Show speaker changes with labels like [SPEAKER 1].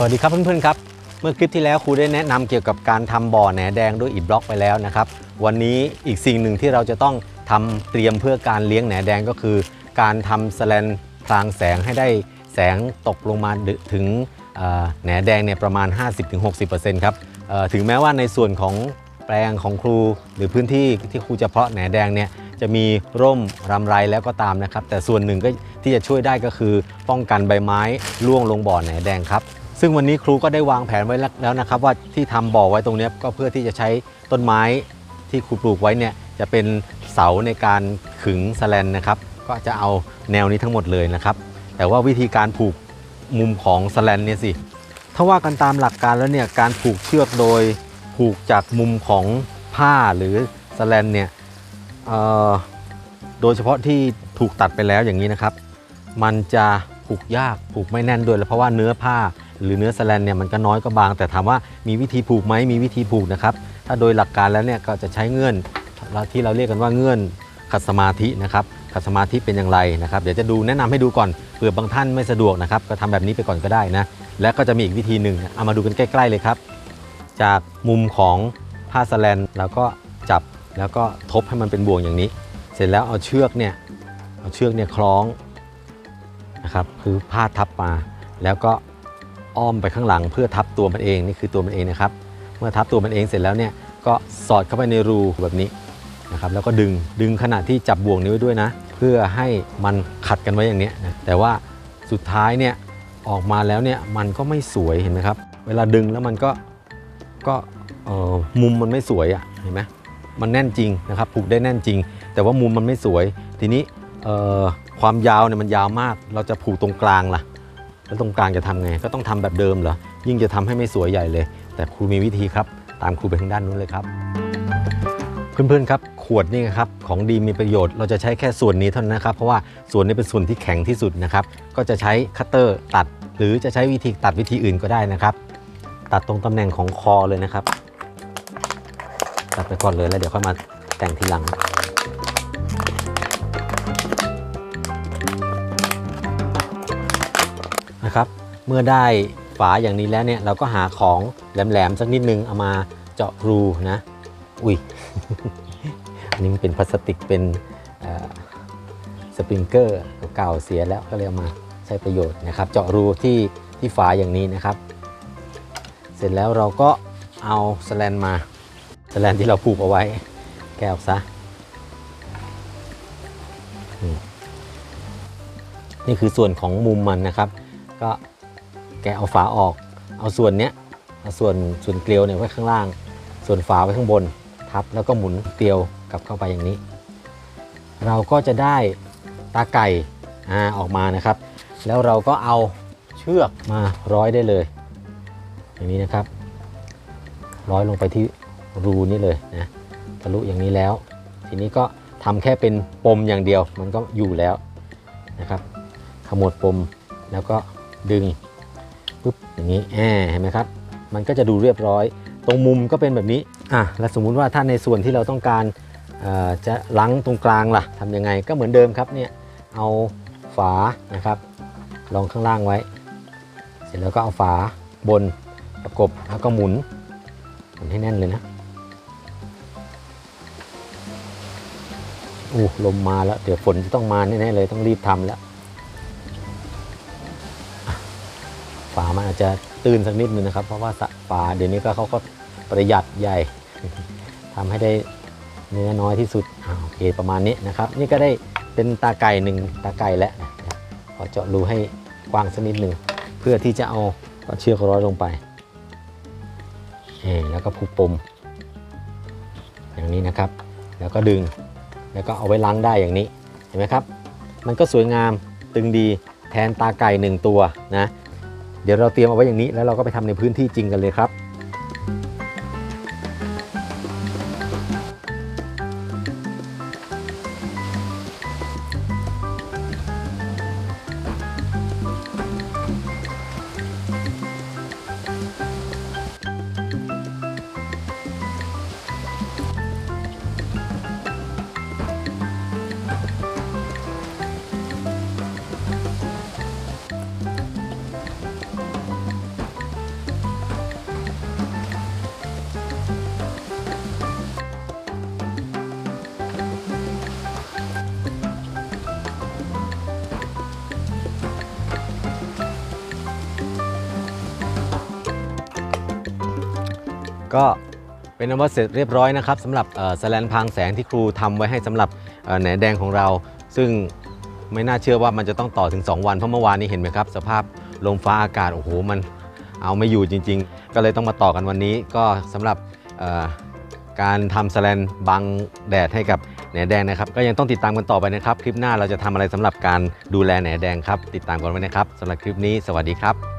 [SPEAKER 1] สวัสดีครับเพื่อนๆครับ เมื่อคลิปที่แล้วครูได้แนะนำเกี่ยวกับการทำบ่อแหนแดงด้วยอิฐบล็อกไปแล้วนะครับ วันนี้อีกสิ่งหนึ่งที่เราจะต้องทำเตรียมเพื่อการเลี้ยงแหนแดงก็คือ การทำแสแลนพรางแสงให้ได้แสงตกลงมาถึงแหนแดงเนี่ยประมาณ 50-60%ครับเอ่อถึงแม้ว่าในส่วนของแปลงของครูหรือพื้นที่ที่ครูจะเพาะแหนแดงเนี่ยจะมีร่มรำไรแล้วก็ตามนะครับ แต่ส่วนหนึ่งก็ที่จะช่วยได้ก็คือ ป้องกันใบไม้ร่วงลงบ่อแหนแดงครับ ซึ่งวันนี้ครูก็ได้วางแผนไว้แล้วนะครับว่าที่ทำบ่อไว้ตรงนี้ก็เพื่อที่จะใช้ต้นไม้ที่ครูปลูกไว้เนี่ยจะเป็นเสาในการขึงสแลนนะครับ ก็จะเอาแนวนี้ทั้งหมดเลยนะครับ แต่ว่าวิธีการผูกมุมของสแลนเนี่ยสิถ้าว่ากันตามหลักการแล้วเนี่ยการผูกเชือกโดยผูกจากมุมของผ้าหรือสแลนเนี่ยโดยเฉพาะที่ถูกตัดไปแล้วอย่างนี้นะครับ มันจะผูกยากผูกไม่แน่นด้วยเพราะว่าเนื้อผ้า หรือเนื้อแสแลนเนี่ยมันก็น้อยก็บาง แต่ถามว่ามีวิธีผูกไหมมีวิธีผูกนะครับ ถ้าโดยหลักการแล้วเนี่ยก็จะใช้เงื่อนที่เราเรียกกันว่าเงื่อนขัดสมาธินะครับขัดสมาธิเป็นอย่างไรนะครับ เดี๋ยวจะดูแนะนำให้ดูก่อนเผื่อบางท่านไม่สะดวกนะครับ ก็ทำแบบนี้ไปก่อนก็ได้นะ และก็จะมีอีกวิธีหนึ่งเอามาดูกันใกล้ ๆเลยครับ จากมุมของผ้าสแลนแล้วก็จับแล้วก็ทบให้มันเป็นบ่วงอย่างนี้ เสร็จแล้วเอาเชือกเนี่ยเอาเชือกเนี่ยคล้องนะครับคือผ้าทับมาแล้วก็ อ้อมไปข้างหลังเพื่อทับตัวมันเองนี่คือตัวมันเองนะครับ เมื่อทับตัวมันเองเสร็จแล้วเนี่ยก็สอดเข้าไปในรูแบบนี้นะครับแล้วก็ดึงดึงขณะที่จับบ่วงนี้ไว้ด้วยนะ เพื่อให้มันขัดกันไว้อย่างนี้นะแต่ว่าสุดท้ายเนี่ยออกมาแล้วเนี่ยมันก็ไม่สวยเห็นไหมครับ เวลาดึงแล้วมันก็ก็เอ่อมุมมันไม่สวยอะ่ะเห็นไหมมันแน่นจริงนะครับผูกได้แน่นจริง แต่ว่ามุมมันไม่สวย ทีนี้เอ่อความยาวเนี่ยมันยาวมาก เราจะผูกตรงกลางล่ะ แล้วตรงกลางจะทำไง ก็ต้องทำแบบเดิมเหรอ ยิ่งจะทำให้ไม่สวยใหญ่เลย แต่ครูมีวิธีครับ ตามครูไปทางด้านนู้นเลยครับ เพื่อนๆครับ ขวดนี่ครับของดีมีประโยชน์ เราจะใช้แค่ส่วนนี้เท่านั้นนะครับ เพราะว่าส่วนนี้เป็นส่วนที่แข็งที่สุดนะครับ ก็จะใช้คัตเตอร์ตัด หรือจะใช้วิธีตัดวิธีอื่นก็ได้นะครับ ตัดตรงตำแหน่งของคอเลยนะครับ ตัดไปก่อนเลยแล้วเดี๋ยวค่อยมาแต่งทีหลัง นะครับ เมื่อได้ฝาอย่างนี้แล้วเนี่ยเราก็หาของแหลมๆสักนิดนึงเอามาเจาะรูนะ อุ้ย อันนี้มันเป็นพลาสติกเป็นสปริงเกอร์เก่าเสียแล้วก็เลยเอามาใช้ประโยชน์นะครับ เจาะรูที่ที่ฝาอย่างนี้นะครับ เสร็จแล้วเราก็เอาสแลนมาสแลนที่เราผูกเอาไว้แกะออกซะนี่คือส่วนของมุมมันนะครับ ก็แกะเอาฝาออก เอาส่วนเนี้ยเอาส่วนส่วนเกลียวเนี่ยไว้ข้างล่าง ส่วนฝาไว้ข้างบนทับแล้วก็หมุนเกลียวกลับเข้าไปอย่างนี้ เราก็จะได้ตาไก่อาออกมานะครับ แล้วเราก็เอาเชือกมาร้อยได้เลย อย่างนี้นะครับ ร้อยลงไปที่รูนี้เลยนะทะลุอย่างนี้แล้ว ทีนี้ก็ทำแค่เป็นปมอย่างเดียว มันก็อยู่แล้วนะครับขมวดปมแล้วก็ ดึงปุ๊บอย่างนี้แอเห็นไหมครับ มันก็จะดูเรียบร้อย ตรงมุมก็เป็นแบบนี้อะแล้วสมมุติว่าถ้าในส่วนที่เราต้องการจะล้างตรงกลางล่ะทำยังไงก็เหมือนเดิมครับเนี่ยเอาฝานะครับรองข้างล่างไว้ เสร็จแล้วก็เอาฝาบนประกบแล้วก็หมุนหมุนให้แน่นเลยนะอู้ลมมาแล้ว เดี๋ยวฝนจะต้องมาแน่ๆเลยต้องรีบทำแล้ว ฝามันอาจจะตื้นสักนิดนึงนะครับ เพราะว่าฝาเดี๋ยวนี้ก็เขาก็ประหยัดใหญ่ทำให้ได้เนื้อน้อยที่สุดอโอเคประมาณนี้นะครับ นี่ก็ได้เป็นตาไก่หนึ่งตาไก่แล้วขอเจาะรูให้กว้างสักนิดหนึ่งเพื่อที่จะเอาเอาเชือกร้อยลงไปแล้วก็ผูกปมอย่างนี้นะครับ แล้วก็ดึงแล้วก็เอาไว้ล้างได้อย่างนี้เห็นไหมครับ มันก็สวยงามตึงดีแทนตาไก่หนึ่งตัวนะ เดี๋ยวเราเตรียมเอาไว้อย่างนี้แล้วเราก็ไปทำในพื้นที่จริงกันเลยครับ ก็เป็นอันว่าเสร็จเรียบร้อยนะครับสำหรับสแลนพรางแสงที่ครูทำไว้ให้สำหรับแหนแดงของเรา ซึ่งไม่น่าเชื่อว่ามันจะต้องต่อถึง 2 วันเพราะเมื่อวานนี้เห็นไหมครับ สภาพลมฟ้าอากาศโอ้โหมันเอาไม่อยู่จริง ๆ ก็เลยต้องมาต่อกันวันนี้ ก็สำหรับการทำสแลนบังแดดให้กับแหนแดงนะครับ ก็ยังต้องติดตามกันต่อไปนะครับ คลิปหน้าเราจะทำอะไรสำหรับการดูแลแหนแดงครับ ติดตามกันไว้นะครับสำหรับคลิปนี้ สวัสดีครับ